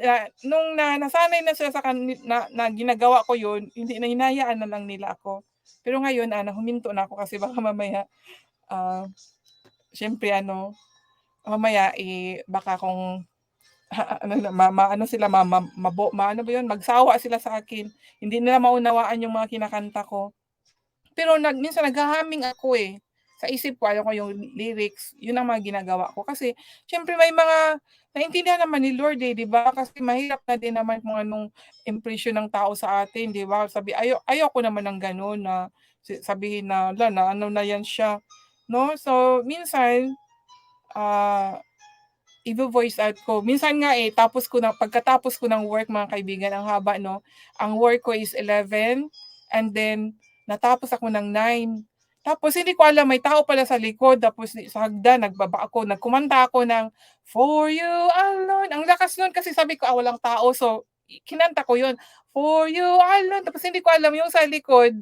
na nung na nasanay na sila sa kan na na ginagawa ko yun, hindi na hinahayaan na lang nila ako. Pero ngayon ano, huminto na ako kasi baka mamaya, ah, siyempre ano, mamaya, eh, baka kung ano na ma maano sila ma ma mabo maano ba yun, magsawa sila sa akin. Hindi nila maunawaan yung mga kinakanta ko. Pero nag minsan nagha-humming ako, eh. Sa isip ko alam ko yung lyrics, yun ang mga ginagawa ko. Kasi siyempre may mga naintindihan naman ni Lord, eh, 'di ba? Kasi mahirap na din naman kung anong impression ng tao sa atin, 'di ba? Sabi ayo ayoko naman ng gano'n na sabihin na, "Hala, na ano na 'yan siya." 'No? So, minsan, ah, ivo-voice out ko. Minsan nga, eh, tapos ko na pagkatapos ko ng work mga kaibigan, ang haba 'no, ang work ko is 11 and then natapos ako ng 9. Tapos hindi ko alam may tao pala sa likod tapos sa hagdan nagbaba ako, nagkumanta ako ng For You Alone. Ang lakas nun kasi sabi ko, ah, walang tao so kinanta ko yun, For You Alone. Tapos hindi ko alam yung sa likod,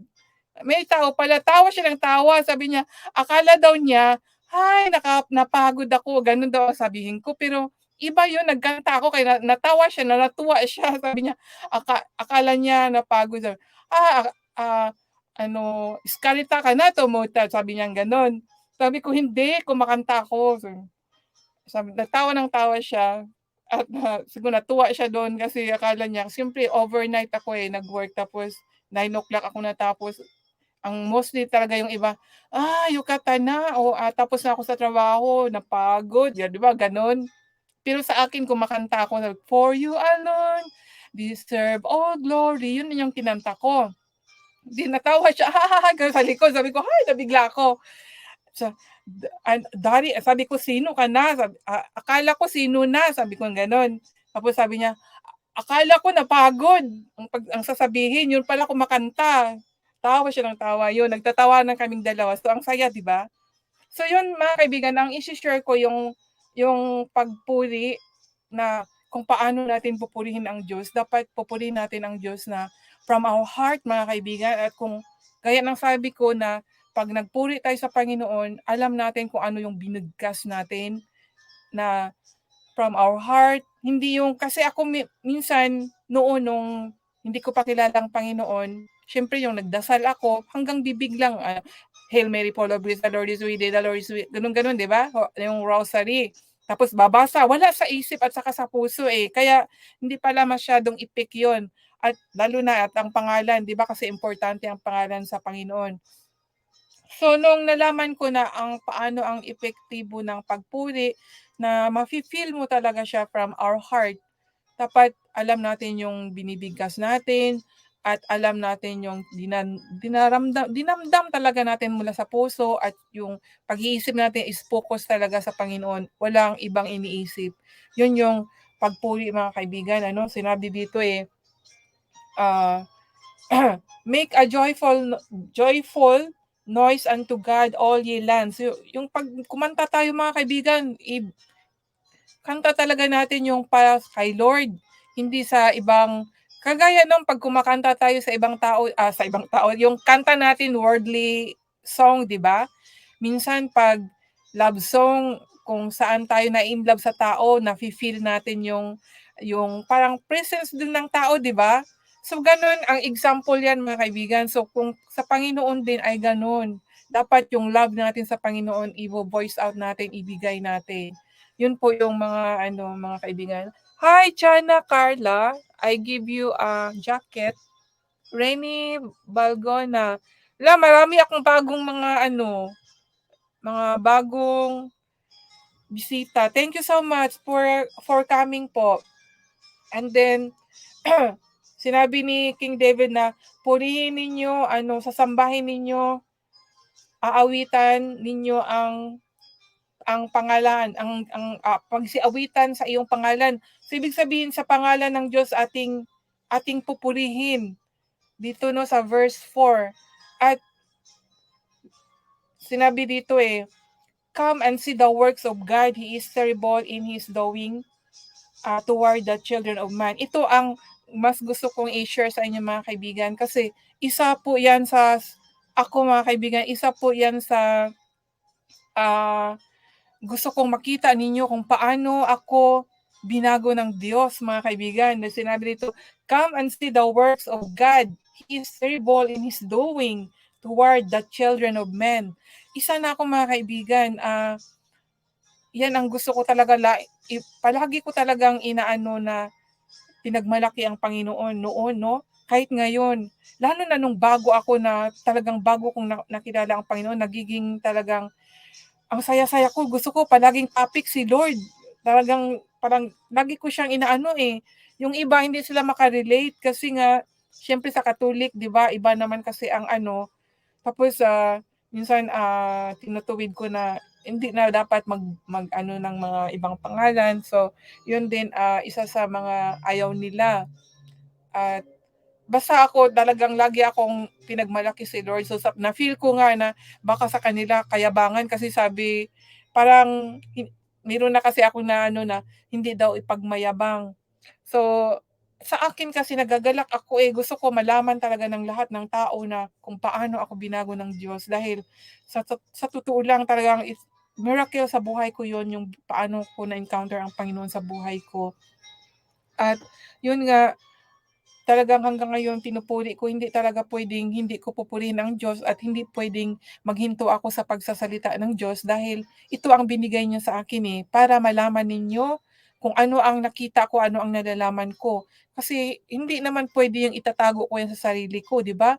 may tao pala, tawa siya ng tawa. Sabi niya, akala daw niya, "Hay, naka napagod ako." Gano'n daw sabihin ko. Pero iba yun, nagkanta ako kaya na natawa siya, na natuwa siya. Sabi niya, aka akala niya napagod daw. "Ah, ah, ano, iskalita ka na tumuta." Sabi niyang gano'n. Sabi ko, "Hindi, kumakanta ako." Sabi nagtawa ng tawa siya at na siguro natuwa siya do'n kasi akala niya siyempre overnight ako, eh, nag-work tapos 9:00 ako natapos. Ang mostly talaga yung iba, "Ah, yukata na." O, ah, tapos na ako sa trabaho, napagod, ya 'di ba gano'n? Pero sa akin kumakanta ako For You Alone, Deserve All Glory. Yun yung kinanta ko. 'Di natawa siya, "Ha, ha, ha." Sa likod. Sabi ko, "Hay!" Nabigla ako. An dari sabi ko, "Sino ka na?" Sabi "Akala ko sino na." Sabi kong gano'n. Tapos sabi niya, "Akala ko napagod ang pag ang sasabihin, yun pala kumakanta." Tawa siya ng tawa, yun nagtatawanan kaming dalawa. So, ang saya, 'di ba? So, yun mga kaibigan, ang ishi-share ko yung yung pagpuri na kung paano natin pupurihin ang Diyos. Dapat pupurihin natin ang Diyos na from our heart mga kaibigan at kung gaya ng sabi ko na 'pag nagpuri tayo sa Panginoon, alam natin kung ano yung binigkas natin na from our heart. Hindi yung kasi ako mi minsan noon nung hindi ko pa kilala ang Panginoon, siyempre yung nagdasal ako hanggang bibig lang, ah, Hail Mary full of grace, the Lord is with thee, the Lord is with gano'n-gano'n, 'di ba? Yung rosary. Tapos babasa, wala sa isip at saka sa puso, eh. Kaya hindi pala masyadong epek yun at lalo na at ang pangalan, 'di ba kasi importante ang pangalan sa Panginoon. So, nung nalaman ko na ang paano ang epektibo ng pagpuri na mafi-feel mo talaga siya from our heart, dapat alam natin yung binibigkas natin at alam natin yung dinan dinaramdam dinamdam talaga natin mula sa puso at yung pag-iisip natin is focus talaga sa Panginoon, walang ibang iniisip. Yun yung pagpuri mga kaibigan ano, sinabi dito, eh, ah, "Make a joyful joyful noise unto God all ye lands." Yu yung 'pag kumanta tayo mga kaibigan, i kanta talaga natin yung para kay Lord, hindi sa ibang kagaya nung 'pag kumakanta tayo sa ibang tao, ah, sa ibang tao, yung kanta natin worldly song, 'di ba? Minsan 'pag love song, kung saan tayo na-in-love sa tao, nafi-feel natin yung yung parang presence din ng tao, 'di ba? So, gano'n ang example 'yan mga kaibigan. So, kung sa Panginoon din ay gano'n. Dapat yung love natin sa Panginoon ivo-voice out natin, ibigay natin. Yun po yung mga ano, mga kaibigan. Hi, Chana Carla, I give you a jacket. Rene Balgona, hala marami akong bagong mga ano, mga bagong bisita. Thank you so much for for coming po. And then, sinabi ni King David na purihin ninyo ano, sasambahin ninyo, aawitan ninyo ang ang pangalan, ang ang, ah, pagsiawitan sa iyong pangalan. So, ibig sabihin sa pangalan ng Diyos ating ating pupurihin. Dito 'no sa verse 4 at sinabi dito, eh, "Come and see the works of God, He is terrible in His doing, ah, toward the children of man." Ito ang mas gusto kong i-share sa inyo mga kaibigan kasi isa po 'yan sa ako mga kaibigan, isa po 'yan sa, ah, gusto kong makita ninyo kung paano ako binago ng Diyos, mga kaibigan. Na sinabi dito, Come and see the works of God. He is terrible in His doing toward the children of men. Isa na ako mga kaibigan, uh, yan ang gusto ko talaga, la, palagi ko talagang inaano na pinagmalaki ang Panginoon noon, no? Kahit ngayon, lalo na nung bago ako na talagang bago kong nakilala ang Panginoon, nagiging talagang ang saya-saya ko. Gusto ko palaging topic si Lord. Talagang parang lagi ko siyang inaano eh. Yung iba hindi sila makarelate kasi nga syempre sa Katolik, 'di ba? Iba naman kasi ang ano. Tapos uh, minsan uh, tinutuwid ko na hindi na dapat mag mag ano ng mga ibang pangalan. So, yun din uh, isa sa mga ayaw nila. At basta ako talagang lagi akong pinagmalaki si Lord. So na feel ko nga na baka sa kanila kayabangan kasi sabi parang meron na kasi ako na ano na hindi daw ipagmayabang. So sa akin kasi nagagalak ako eh gusto ko malaman talaga ng lahat ng tao na kung paano ako binago ng Diyos dahil sa sa totoo lang talagang it's miracle sa buhay ko yon yung paano ko na encounter ang Panginoon sa buhay ko. At yun nga talagang hanggang ngayon pinupuri ko, hindi talaga pwedeng hindi ko pupurihin ang Diyos at hindi pwedeng maghinto ako sa pagsasalita ng Diyos dahil ito ang binigay niya sa akin eh, para malaman ninyo kung ano ang nakita ko, ano ang nalalaman ko. Kasi hindi naman pwede yung itatago ko yan sa sarili ko, di ba?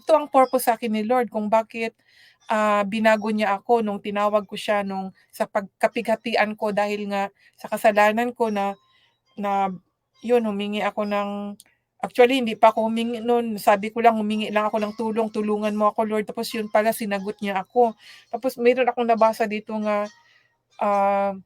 Ito ang purpose sa akin ni Lord kung bakit uh, binago niya ako nung tinawag ko siya nung sa pagkapighatian ko dahil nga sa kasalanan ko na na yun humingi ako ng Actually, hindi pa ako humingi noon. Sabi ko lang, humingi lang ako ng tulong. Tulungan mo ako, Lord. Tapos yun pala, sinagot niya ako. Tapos mayroon akong nabasa dito nga, uh,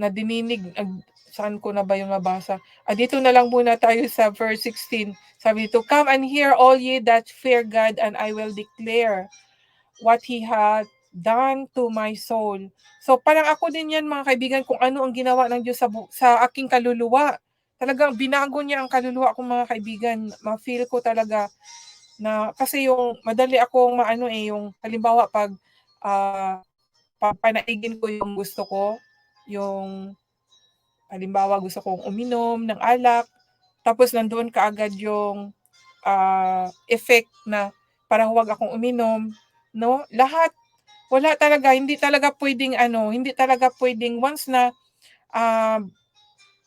na dininig, uh, saan ko na ba yung nabasa? Ah, dito na lang muna tayo sa verse 16. Sabi dito, Come and hear all ye that fear God, and I will declare what He hath done to my soul. So parang ako din yan mga kaibigan kung ano ang ginawa ng Diyos sa, sa aking kaluluwa talagang binago niya ang kaluluwa ko mga kaibigan. Ma-feel ko talaga na kasi yung madali akong maano eh yung halimbawa pag uh, papanaigin ko yung gusto ko, yung halimbawa gusto kong uminom ng alak, tapos nandoon kaagad yung uh, effect na para huwag akong uminom, no? Lahat wala talaga, hindi talaga pwedeng ano, hindi talaga pwedeng once na uh,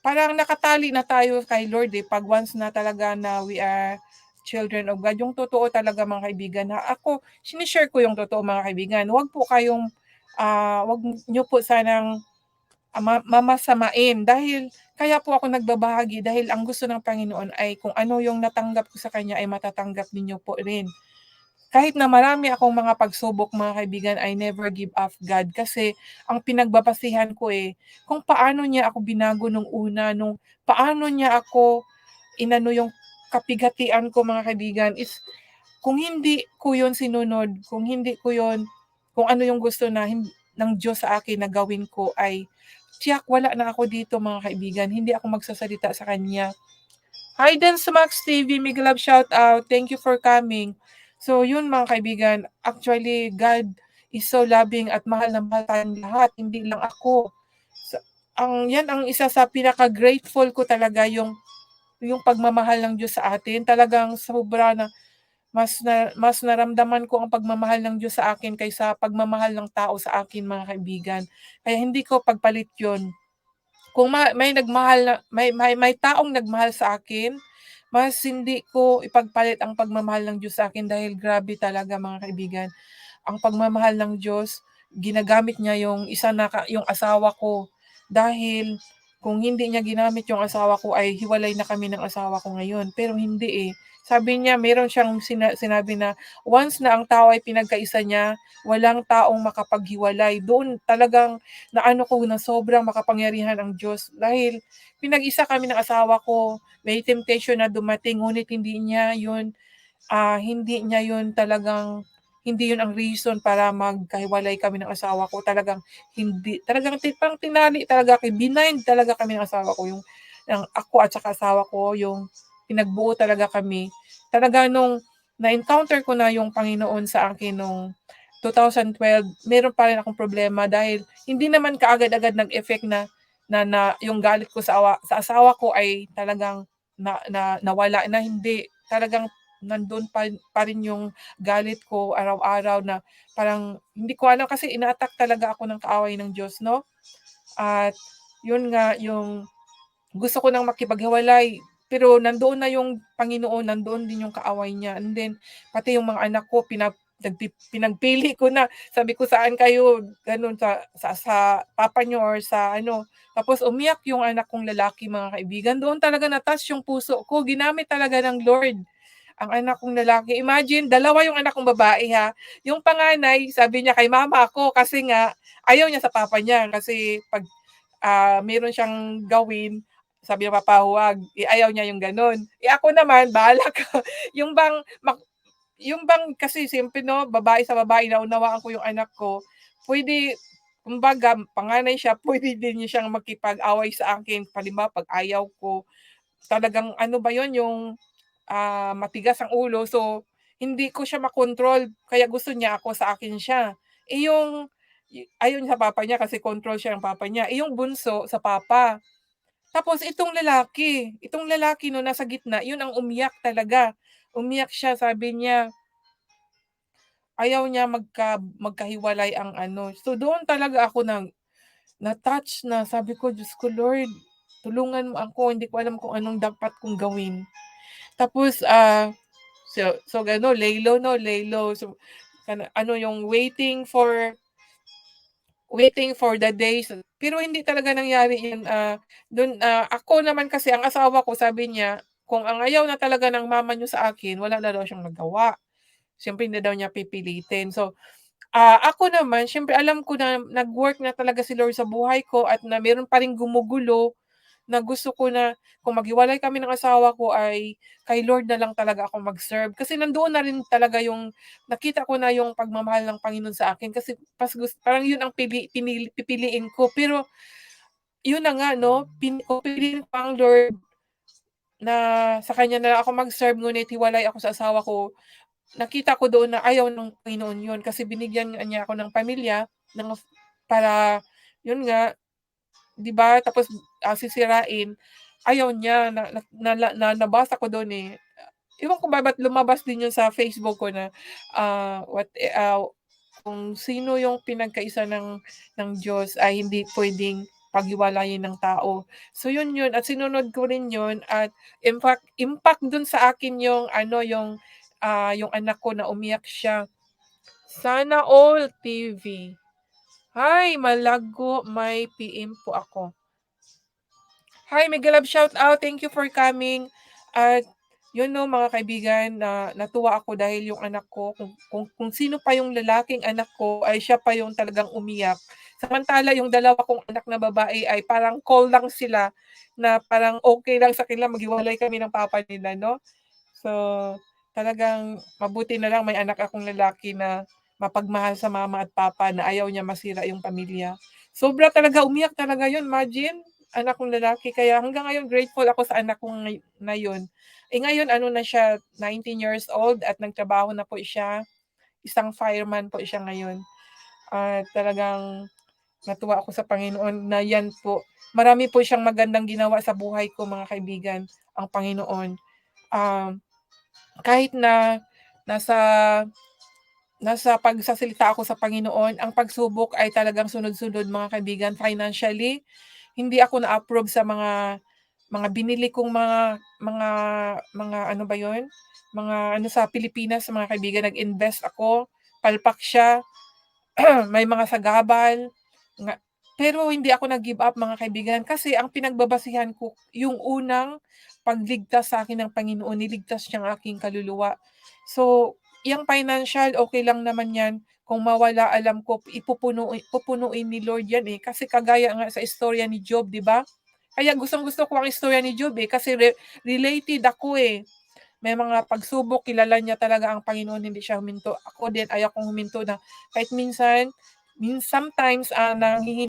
parang nakatali na tayo kay Lord eh, pag once na talaga na we are children of God. Yung totoo talaga mga kaibigan na ako, sinishare ko yung totoo mga kaibigan. Huwag po kayong, uh, wag nyo po sanang uh, mamasamain dahil kaya po ako nagbabahagi dahil ang gusto ng Panginoon ay kung ano yung natanggap ko sa Kanya ay matatanggap ninyo po rin kahit na marami akong mga pagsubok mga kaibigan, I never give up God kasi ang pinagbabasihan ko eh, kung paano niya ako binago nung una, nung paano niya ako inano yung kapigatian ko mga kaibigan is kung hindi ko yon sinunod, kung hindi ko yon kung ano yung gusto na ng Diyos sa akin na gawin ko ay tiyak wala na ako dito mga kaibigan, hindi ako magsasalita sa Kanya. Hi Dance Max TV, Love shout out. Thank you for coming. So yun mga kaibigan, actually God is so loving at mahal na mahal tayong lahat, hindi lang ako. So, ang yan ang isa sa pinaka-grateful ko talaga yung yung pagmamahal ng Diyos sa atin. Talagang sobra na mas na, mas naramdaman ko ang pagmamahal ng Diyos sa akin kaysa pagmamahal ng tao sa akin mga kaibigan. Kaya hindi ko pagpalit 'yon. Kung may, may nagmahal na, may, may may taong nagmahal sa akin, mas hindi ko ipagpalit ang pagmamahal ng Diyos sa akin dahil grabe talaga mga kaibigan. Ang pagmamahal ng Diyos, ginagamit niya yung isa na yung asawa ko dahil kung hindi niya ginamit yung asawa ko ay hiwalay na kami ng asawa ko ngayon. Pero hindi eh. Sabi niya, meron siyang sina- sinabi na once na ang tao ay pinagkaisa niya, walang taong makapaghiwalay. Doon talagang naano ko na sobrang makapangyarihan ang Diyos dahil pinag-isa kami ng asawa ko may temptation na dumating ngunit hindi niya yun uh, hindi niya yun talagang hindi yun ang reason para magkahiwalay kami ng asawa ko. Talagang hindi, talagang parang tinali talaga kay binind talaga kami ng asawa ko. Yung, yung ako at saka asawa ko, yung pinagbuo talaga kami. Talaga nung na-encounter ko na yung Panginoon sa akin nung 2012, meron pa rin akong problema dahil hindi naman kaagad-agad nag-effect na na na yung galit ko sa awa sa asawa ko ay talagang na na nawala na, hindi. Talagang nandun pa pa rin yung galit ko araw-araw na parang hindi ko alam kasi ina-attack talaga ako ng kaaway ng Diyos 'no. At yun nga, yung gusto ko ng makipaghiwalay, pero nandoon na yung Panginoon, nandoon din yung kaaway niya and then pati yung mga anak ko pinap nagpi pinagpili ko na. Sabi ko, "Saan kayo?" Gano'n sa sa sa papa niyo or sa ano. Tapos umiyak yung anak kong lalaki mga kaibigan. Doon talaga na-touch yung puso ko. Ginamit talaga ng Lord ang anak kong lalaki. Imagine, dalawa yung anak kong babae ha. Yung panganay, sabi niya kay mama ako kasi nga ayaw niya sa papa niya kasi 'pag, ah, meron siyang gawin, sabi ng papa, "Huwag." Eh, niya yung gano'n. Eh, ako naman bahala ka. Yung bang mak yung bang kasi siyempre 'no, babae sa babae, naunawaan ko yung anak ko, puwede kumbaga panganay siya, puwede din siyang makipag-away sa akin. Halimbawa 'pag ayaw ko, talagang ano ba yun, yung, ah, matigas ang ulo. So, hindi ko siya makontrol kaya gusto niya ako, sa akin siya. Eh, yung yu ayaw niya sa papa niya kasi control siya ng papa niya. Eh, yung bunso sa papa. Tapos itong lalaki, itong lalaki 'no, nasa gitna, yun ang umiyak talaga. Umiyak siya, sabi niya ayaw niya magka magkahiwalay ang ano. So, doon talaga ako nag na-touch na sabi ko, "Diyos ko Lord, tulungan mo ako, hindi ko alam kung anong dapat kong gawin." Tapos, ah, so so gano'n, lay low 'no, lay low. So, ano yung waiting for waiting for the days pero hindi talaga nangyari yun, ah, dun, ah, ako naman kasi ang asawa ko sabi niya, kung ang ayaw na talaga ng mama niyo sa akin, wala na daw siyang magawa. Siyempre hindi daw niya pipilitin. So, ah, ako naman siyempre alam ko na nag-work na talaga si Lord sa buhay ko at na meron pa ring gumugulo, na gusto ko na kung maghiwalay kami ng asawa ko ay kay Lord na lang talaga ako mag-serve. Kasi nandoon na rin talaga yung nakita ko na yung pagmamahal ng Panginoon sa akin kasi pas parang yun ang pili pinili pipiliin ko. Pero yun na nga 'no, pin pipiliin ko ang Lord na sa kanya na ako mag-serve ngunit hiwalay ako sa asawa ko. Nakita ko doon na ayaw ng Panginoon yun kasi binigyan niya ako ng pamilya ng para yun nga, 'di ba, tapos, ah, sisirain, ayaw niya na na nala na nabasa ko dun, eh. Ewan ko ba ba't lumabas din yun sa Facebook ko na, ah, what, eh, ah, kung sino yung pinagkaisa ng ng Diyos ay hindi puwedeng paghiwalayin ng tao. So yun yun at sinunod ko rin yun at impact impact dun sa akin yung ano, yung, ah, yung anak ko na umiyak siya. Sana all TV. Hi, Malago, may PM po ako. Hi, mega love shoutout, thank you for coming. At yun 'no, mga kaibigan, na natuwa ako dahil yung anak ko kung kung kung sino pa yung lalaking anak ko ay siya pa yung talagang umiyak. Samantala yung dalawa kong anak na babae ay parang cool lang sila, na parang okey lang sa kanila maghiwalay kami ng papa nila 'no. So, talagang mabuti na lang may anak akong lalaki na mapagmahal sa mama at papa na ayaw niya masira yung pamilya. Sobra talaga, umiyak talaga yun, imagine, anak kong lalaki. Kaya hanggang ngayon grateful ako sa anak kong na yun. Eh, ngayon ano na siya, 19 years old at nagtrabaho na po siya. Isang fireman po siya ngayon. At talagang natuwa ako sa Panginoon na yan po, marami po siyang magandang ginawa sa buhay ko mga kaibigan, ang Panginoon. Um, kahit na nasa nasa pagsasalita ako sa Panginoon, ang pagsubok ay talagang sunod-sunod mga kaibigan. Financially, hindi ako na-approve sa mga mga binili kong mga mga mga ano ba yun, mga ano sa Pilipinas mga kaibigan, nag-invest ako, palpak siya, may mga sagabal, nga pero hindi ako nag-give up mga kaibigan kasi ang pinagbabasehan ko yung unang pagligtas sa akin ng Panginoon, niligtas niya ang aking kaluluwa. So, yang financial, okey lang naman yan, kung mawala alam ko ipupuno pupunuin ni Lord yan, eh, kasi kagaya nga sa istorya ni Job, 'di ba? Kaya gustong-gusto ko ang istorya ni Job, eh, kasi re related ako, eh. May mga pagsubok, kilala niya talaga ang Panginoon, hindi siya huminto. Ako din ayaw kong huminto na kahit minsan min sometimes, ah, nanghihin